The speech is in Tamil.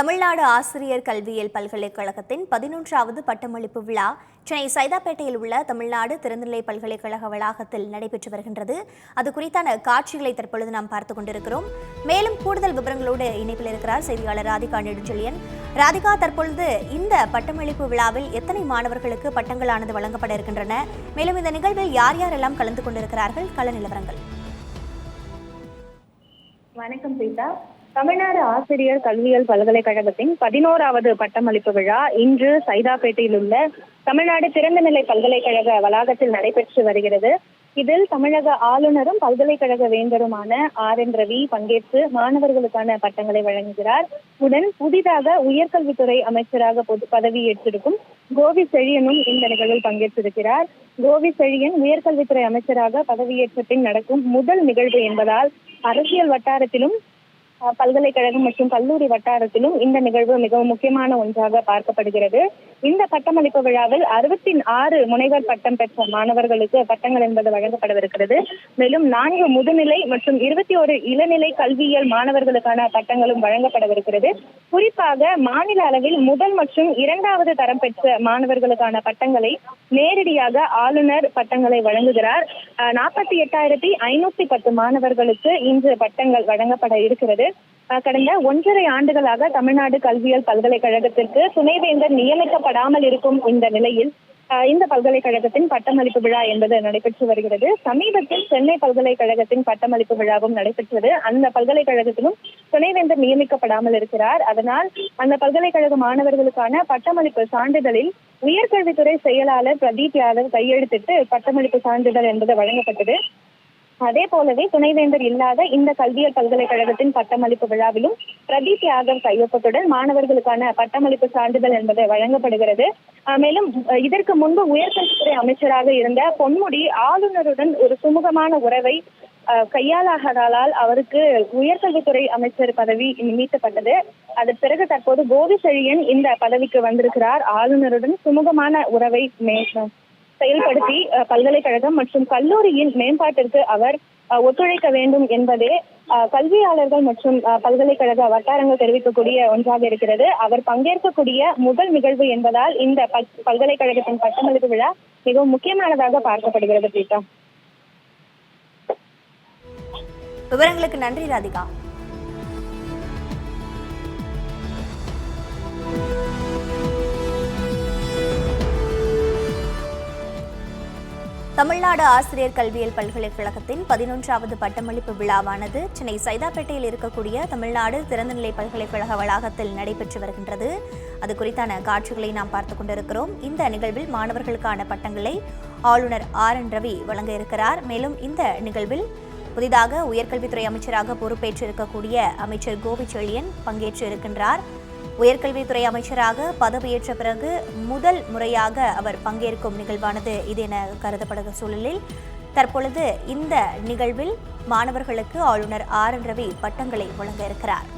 தமிழ்நாடு ஆசிரியர் கல்வியியல் பல்கலைக்கழகத்தின் பதினொன்றாவது பட்டமளிப்பு விழா சென்னை சைதாப்பேட்டையில் உள்ள தமிழ்நாடு திறந்தநிலை பல்கலைக்கழக வளாகத்தில் நடைபெற்று வருகின்றது. அது குறித்தான காட்சிகளை தற்பொழுது நாம் பார்த்துக் கொண்டிருக்கிறோம். மேலும் கூடுதல் விவரங்களோடு இணைப்பில் இருக்கிறார் செய்தியாளர் ராதிகா நெடுஞ்செழியன். ராதிகா தற்பொழுது இந்த பட்டமளிப்பு விழாவில் எத்தனை மாணவர்களுக்கு பட்டங்களானது வழங்கப்பட இருக்கின்றன? மேலும் இந்த நிகழ்வில் யார் யாரெல்லாம் கலந்து கொண்டிருக்கிறார்கள்? கள நிலவரங்கள். வணக்கம் சீதா தமிழ்நாடு ஆசிரியர் கல்வியியல் பல்கலைக்கழகத்தின் பதினோராவது பட்டமளிப்பு விழா இன்று சைதாப்பேட்டையில் உள்ள தமிழ்நாடு திறந்தநிலை பல்கலைக்கழக வளாகத்தில் நடைபெற்று வருகிறது. இதில் தமிழக ஆளுநரும் பல்கலைக்கழக வேந்தருமான ஆர் என் ரவி பங்கேற்று மாணவர்களுக்கான பட்டங்களை வழங்குகிறார். உடன் புதிதாக உயர்கல்வித்துறை அமைச்சராக பொது பதவியேற்றிருக்கும் கோவி செழியனும் இந்த நிகழ்வில் பங்கேற்றிருக்கிறார். கோவி செழியன் உயர்கல்வித்துறை அமைச்சராக பதவியேற்ற பின் நடக்கும் முதல் நிகழ்வு என்பதால் அரசியல் வட்டாரத்திலும் பல்கலைக்கழகம் மற்றும் கல்லூரி வட்டாரத்திலும் இந்த நிகழ்வு மிகவும் முக்கியமான ஒன்றாக பார்க்கப்படுகிறது. இந்த பட்டமளிப்பு விழாவில் அறுபத்தி ஆறு முனைவர் பட்டம் பெற்ற மாணவர்களுக்கு பட்டங்கள் என்பது வழங்கப்படவிருக்கிறது. மேலும் நான்கு முதுநிலை மற்றும் இருபத்தி ஒரு இளநிலை கல்வியியல் மாணவர்களுக்கான பட்டங்களும் வழங்கப்படவிருக்கிறது. குறிப்பாக மாநில அளவில் முதல் மற்றும் இரண்டாவது தரம் பெற்ற மாணவர்களுக்கான பட்டங்களை நேரடியாக ஆளுநர் பட்டங்களை வழங்குகிறார். நாற்பத்தி எட்டாயிரத்தி ஐநூத்தி பத்து மாணவர்களுக்கு இன்று பட்டங்கள் வழங்கப்பட இருக்கிறது. கடந்த ஒன்றரை ஆண்டுகளாக தமிழ்நாடு கல்வியியல் பல்கலைக்கழகத்திற்கு துணைவேந்தர் நியமிக்கப்படாமல் இருக்கும் இந்த நிலையில் இந்த பல்கலைக்கழகத்தின் பட்டமளிப்பு விழா என்பது நடைபெற்று வருகிறது. சமீபத்தில் சென்னை பல்கலைக்கழகத்தின் பட்டமளிப்பு விழாவும் நடைபெற்றது. அந்த பல்கலைக்கழகத்திலும் துணைவேந்தர் நியமிக்கப்படாமல் இருக்கிறார். அதனால் அந்த பல்கலைக்கழக மாணவர்களுக்கான பட்டமளிப்பு சான்றிதழில் உயர்கல்வித்துறை செயலாளர் பிரதீப் யாதவ் கையெழுத்திட்டு பட்டமளிப்பு சான்றிதழ் என்பது வழங்கப்பட்டது. அதே போலவே துணைவேந்தர் இல்லாத இந்த கல்வியல் பல்கலைக்கழகத்தின் பட்டமளிப்பு விழாவிலும் பிரதீப் யாதவ் கையொப்பத்துடன் மாணவர்களுக்கான பட்டமளிப்பு சான்றிதழ் என்பது வழங்கப்படுகிறது. மேலும் இதற்கு முன்பு உயர்கல்வித்துறை அமைச்சராக இருந்த பொன்முடி ஆளுநருடன் ஒரு சுமூகமான உறவை அஹ், அவருக்கு உயர்கல்வித்துறை அமைச்சர் பதவி நீட்டப்பட்டது அதன் பிறகு தற்போது கோவி செழியன் இந்த பதவிக்கு வந்திருக்கிறார். ஆளுநருடன் சுமூகமான உறவை மே- செயல்படுத்தி பல்கலைக்கழகம் மற்றும் கல்லூரியின் மேம்பாட்டிற்கு அவர் ஒத்துழைக்க வேண்டும் என்பதே கல்வியாளர்கள் மற்றும் பல்கலைக்கழக வட்டாரங்கள் தெரிவிக்கக்கூடிய ஒன்றாக இருக்கிறது. அவர் பங்கேற்கக்கூடிய முதல் நிகழ்வு என்பதால் இந்த பல்கலைக்கழகத்தின் பட்டமளிப்பு விழா மிகவும் முக்கியமானதாக பார்க்கப்படுகிறது பிரீதா விவரங்களுக்கு நன்றி ராதிகா. தமிழ்நாடு ஆசிரியர் கல்வியியல் பல்கலைக்கழகத்தின் பதினொன்றாவது பட்டமளிப்பு விழாவானது சென்னை சைதாப்பேட்டையில் இருக்கக்கூடிய தமிழ்நாடு திறந்தநிலை பல்கலைக்கழக வளாகத்தில் நடைபெற்று வருகின்றது. அது குறித்தான காட்சிகளை நாம் பார்த்துக் கொண்டிருக்கிறோம். இந்த நிகழ்வில் மாணவர்களுக்கான பட்டங்களை ஆளுநர் ஆர். என். ரவி வழங்க இருக்கிறார். மேலும் இந்த நிகழ்வில் புதிதாக உயர்கல்வித்துறை அமைச்சராக பொறுப்பேற்றிருக்கக்கூடிய அமைச்சர் கோபிச்செழியன் பங்கேற்று இருக்கின்றார். உயர்கல்வித்துறை அமைச்சராக பதவியேற்ற பிறகு முதல் முறையாக அவர் பங்கேற்கும் நிகழ்வானது இது என கருதப்படுகிற சூழலில் தற்பொழுது இந்த நிகழ்வில் மாணவர்களுக்கு ஆளுநர் ஆர் என் ரவி பட்டங்களை வழங்க இருக்கிறார்.